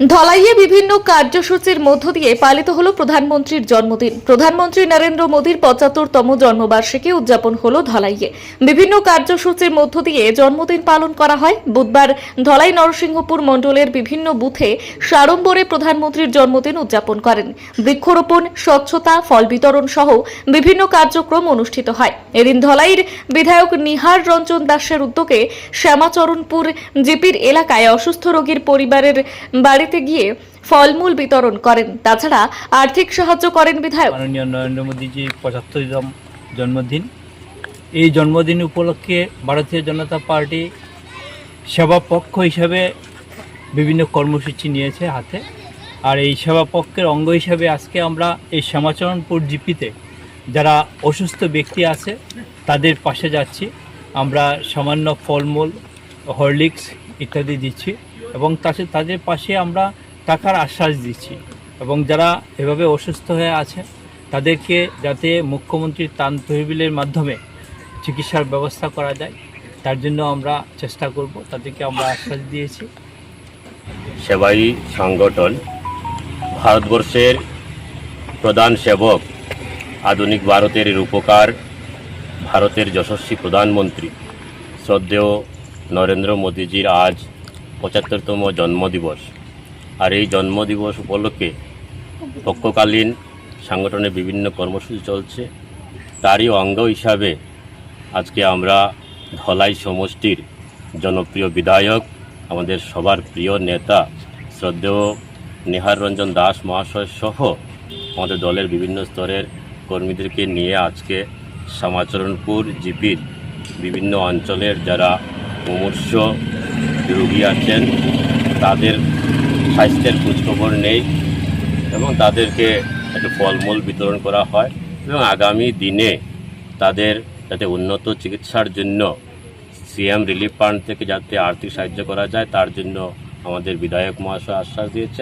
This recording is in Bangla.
ধলাইয়ে বিভিন্ন কার্যসূচির মধ্য দিয়ে পালিত হল প্রধানমন্ত্রীর জন্মদিন। প্রধানমন্ত্রী নরেন্দ্র মোদীর পঁচাত্তরতম জন্মবার্ষিকী উদযাপন হল ধলাইয়ে। বিভিন্ন কার্যসূচির মধ্য দিয়ে জন্মদিন পালন করা হয়। বুধবার ধলাই নরসিংহপুর মণ্ডলের বিভিন্ন বুথে সাড়ম্বরে প্রধানমন্ত্রীর জন্মদিন উদযাপন করেন। বৃক্ষরোপণ, স্বচ্ছতা, ফল বিতরণ সহ বিভিন্ন কার্যক্রম অনুষ্ঠিত হয়। এদিন ধলাইয়ের বিধায়ক নিহার রঞ্জন দাসের উদ্যোগে শ্যামাচরণপুর জিপির এলাকায় অসুস্থ রোগীর পরিবারের বাড়িতে গিয়ে ফলমূল বিতরণ করেন। তাছাড়া আর্থিক সাহায্য করেন বিধায়ক। মাননীয় নরেন্দ্র মোদীজির পঁচাত্তরতম জন্মদিন। এই জন্মদিন উপলক্ষে ভারতীয় জনতা পার্টি সেবা পক্ষ হিসাবে বিভিন্ন কর্মসূচি নিয়েছে হাতে। আর এই সেবা পক্ষের অঙ্গ হিসাবে আজকে আমরা এই শ্যামাচরণপুর জিপিতে যারা অসুস্থ ব্যক্তি আছে, তাদের পাশে যাচ্ছি। আমরা সামান্য ফলমূল, হরলিক্স ইত্যাদি দিচ্ছি এবং তাছে তাদের পাশে আমরা টাকার আশ্বাস দিচ্ছি এবং যারা এভাবে অসুস্থ হয়ে আছে, তাদেরকে যাতে মুখ্যমন্ত্রীর ত্রাণ তহবিলের মাধ্যমে চিকিৎসার ব্যবস্থা করা যায়, তার জন্য আমরা চেষ্টা করব, তাদেরকে আমরা আশ্বাস দিয়েছি। সেবাই সংগঠন, ভারতবর্ষের প্রধান সেবক, আধুনিক ভারতের রূপকার, ভারতের যশস্বী প্রধানমন্ত্রী। শ্রদ্ধেয় নরেন্দ্র মোদীজির আজ পঁচাত্তরতম জন্মদিবস। আর এই জন্মদিবস উপলক্ষে পক্ষকালীন সংগঠনের বিভিন্ন কর্মসূচি চলছে। তারই অঙ্গ হিসাবে আজকে আমরা ধলাই সমষ্টির জনপ্রিয় বিধায়ক, আমাদের সবার প্রিয় নেতা শ্রদ্ধেয় নিহার রঞ্জন দাস মহাশয় সহ আমাদের দলের বিভিন্ন স্তরের কর্মীদেরকে নিয়ে আজকে শ্যামাচরণপুর জিপির বিভিন্ন অঞ্চলের যারা মুমূর্ষ রুগী আছেন, তাদের স্বাস্থ্যের খোঁজখবর নেই এবং তাদেরকে একটু ফলমূল বিতরণ করা হয় এবং আগামী দিনে তাদের যাতে উন্নত চিকিৎসার জন্য সিএম রিলিফ ফান্ড থেকে যাতে আর্থিক সাহায্য করা যায়, তার জন্য আমাদের বিধায়ক মহাশয় আশ্বাস দিয়েছেন।